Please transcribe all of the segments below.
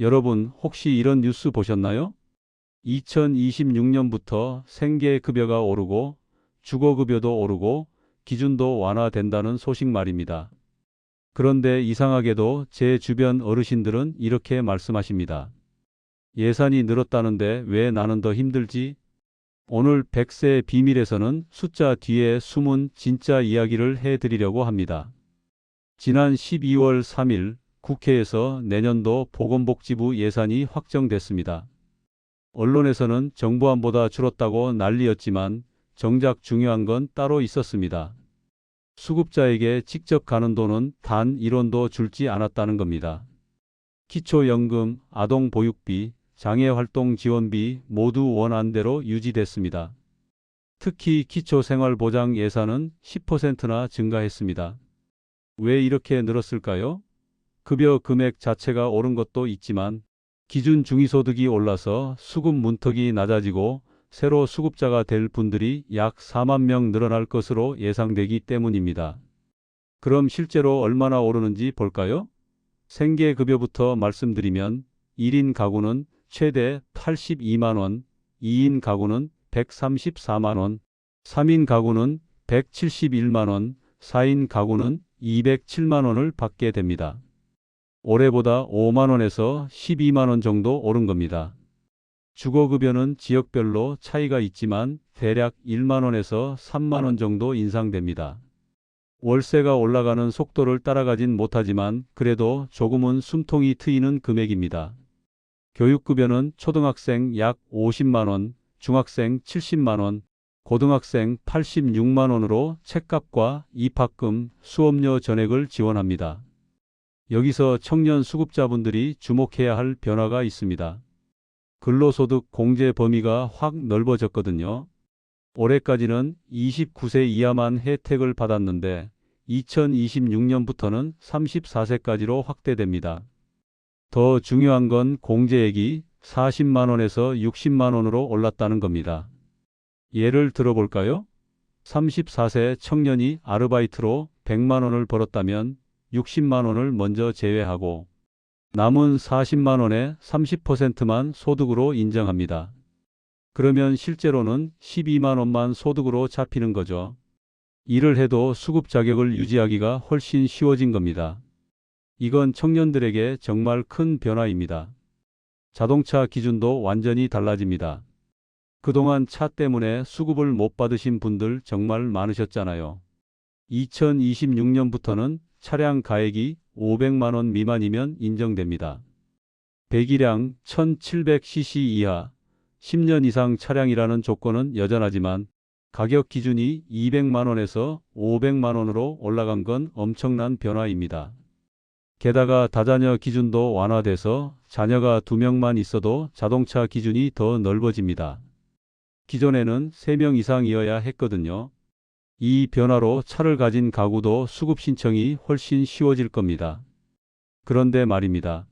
여러분 혹시 이런 뉴스 보셨나요? 2026년부터 생계급여가 오르고 주거급여도 오르고 기준도 완화된다는 소식 말입니다. 그런데 이상하게도 제 주변 어르신들은 이렇게 말씀하십니다. 예산이 늘었다는데 왜 나는 더 힘들지? 오늘 100세 비밀에서는 숫자 뒤에 숨은 진짜 이야기를 해드리려고 합니다. 지난 12월 3일 국회에서 내년도 보건복지부 예산이 확정됐습니다. 언론에서는 정부안보다 줄었다고 난리였지만 정작 중요한 건 따로 있었습니다. 수급자에게 직접 가는 돈은 단 1원도 줄지 않았다는 겁니다. 기초연금, 아동보육비, 장애활동 지원비 모두 원안대로 유지됐습니다. 특히 기초생활보장 예산은 10%나 증가했습니다. 왜 이렇게 늘었을까요? 급여 금액 자체가 오른 것도 있지만 기준 중위소득이 올라서 수급 문턱이 낮아지고 새로 수급자가 될 분들이 약 4만 명 늘어날 것으로 예상되기 때문입니다. 그럼 실제로 얼마나 오르는지 볼까요? 생계급여부터 말씀드리면 1인 가구는 최대 82만원, 2인 가구는 134만원, 3인 가구는 171만원, 4인 가구는 207만원을 받게 됩니다. 올해보다 5만원에서 12만원 정도 오른 겁니다. 주거급여는 지역별로 차이가 있지만 대략 1만원에서 3만원 정도 인상됩니다. 월세가 올라가는 속도를 따라가진 못하지만 그래도 조금은 숨통이 트이는 금액입니다. 교육급여는 초등학생 약 50만원, 중학생 70만원, 고등학생 86만원으로 책값과 입학금, 수업료 전액을 지원합니다. 여기서 청년 수급자분들이 주목해야 할 변화가 있습니다. 근로소득 공제 범위가 확 넓어졌거든요. 올해까지는 29세 이하만 혜택을 받았는데 2026년부터는 34세까지로 확대됩니다. 더 중요한 건 공제액이 40만원에서 60만원으로 올랐다는 겁니다. 예를 들어볼까요? 34세 청년이 아르바이트로 100만원을 벌었다면 60만원을 먼저 제외하고 남은 40만원의 30%만 소득으로 인정합니다. 그러면 실제로는 12만원만 소득으로 잡히는 거죠. 일을 해도 수급 자격을 유지하기가 훨씬 쉬워진 겁니다. 이건 청년들에게 정말 큰 변화입니다. 자동차 기준도 완전히 달라집니다. 그동안 차 때문에 수급을 못 받으신 분들 정말 많으셨잖아요. 2026년부터는 차량 가액이 500만 원 미만이면 인정됩니다. 배기량 1700cc 이하 10년 이상 차량이라는 조건은 여전하지만 가격 기준이 200만원에서 500만원으로 올라간 건 엄청난 변화입니다. 게다가 다자녀 기준도 완화돼서 자녀가 2명만 있어도 자동차 기준이 더 넓어집니다. 기존에는 3명 이상이어야 했거든요. 이 변화로 차를 가진 가구도 수급 신청이 훨씬 쉬워질 겁니다. 그런데 말입니다.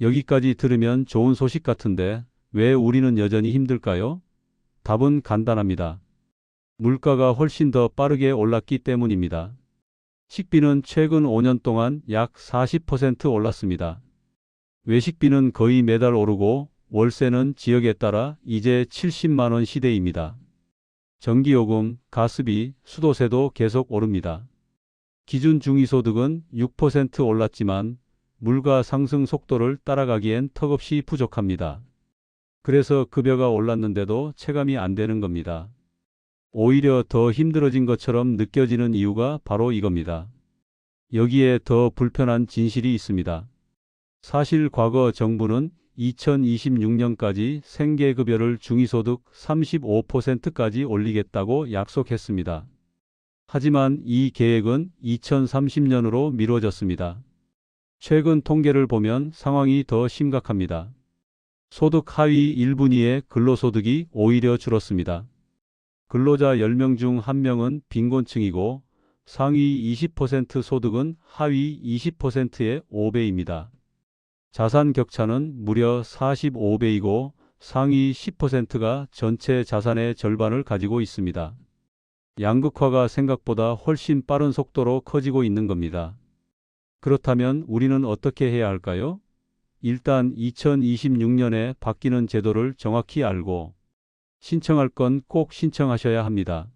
여기까지 들으면 좋은 소식 같은데 왜 우리는 여전히 힘들까요? 답은 간단합니다. 물가가 훨씬 더 빠르게 올랐기 때문입니다. 식비는 최근 5년 동안 약 40% 올랐습니다. 외식비는 거의 매달 오르고 월세는 지역에 따라 이제 70만원 시대입니다. 전기요금, 가스비, 수도세도 계속 오릅니다. 기준 중위소득은 6% 올랐지만 물가 상승 속도를 따라가기엔 턱없이 부족합니다. 그래서 급여가 올랐는데도 체감이 안 되는 겁니다. 오히려 더 힘들어진 것처럼 느껴지는 이유가 바로 이겁니다. 여기에 더 불편한 진실이 있습니다. 사실 과거 정부는 2026년까지 생계급여를 중위소득 35%까지 올리겠다고 약속했습니다. 하지만 이 계획은 2030년으로 미뤄졌습니다. 최근 통계를 보면 상황이 더 심각합니다. 소득 하위 1분위의 근로소득이 오히려 줄었습니다. 근로자 10명 중 1명은 빈곤층이고 상위 20% 소득은 하위 20%의 5배입니다. 자산 격차는 무려 45배이고 상위 10%가 전체 자산의 절반을 가지고 있습니다. 양극화가 생각보다 훨씬 빠른 속도로 커지고 있는 겁니다. 그렇다면 우리는 어떻게 해야 할까요? 일단 2026년에 바뀌는 제도를 정확히 알고 신청할 건 꼭 신청하셔야 합니다.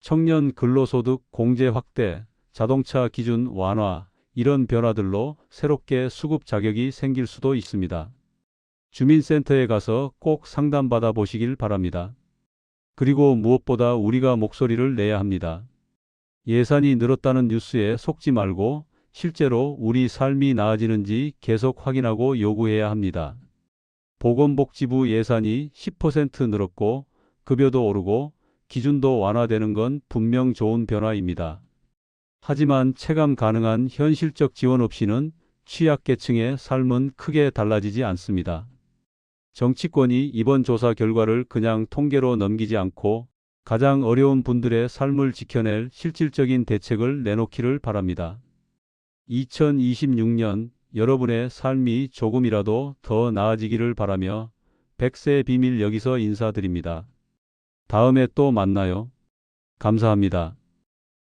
청년 근로소득 공제 확대, 자동차 기준 완화, 이런 변화들로 새롭게 수급 자격이 생길 수도 있습니다. 주민센터에 가서 꼭 상담받아 보시길 바랍니다. 그리고 무엇보다 우리가 목소리를 내야 합니다. 예산이 늘었다는 뉴스에 속지 말고 실제로 우리 삶이 나아지는지 계속 확인하고 요구해야 합니다. 보건복지부 예산이 10% 늘었고 급여도 오르고 기준도 완화되는 건 분명 좋은 변화입니다. 하지만 체감 가능한 현실적 지원 없이는 취약계층의 삶은 크게 달라지지 않습니다. 정치권이 이번 조사 결과를 그냥 통계로 넘기지 않고 가장 어려운 분들의 삶을 지켜낼 실질적인 대책을 내놓기를 바랍니다. 2026년 여러분의 삶이 조금이라도 더 나아지기를 바라며 백세 비밀 여기서 인사드립니다. 다음에 또 만나요. 감사합니다.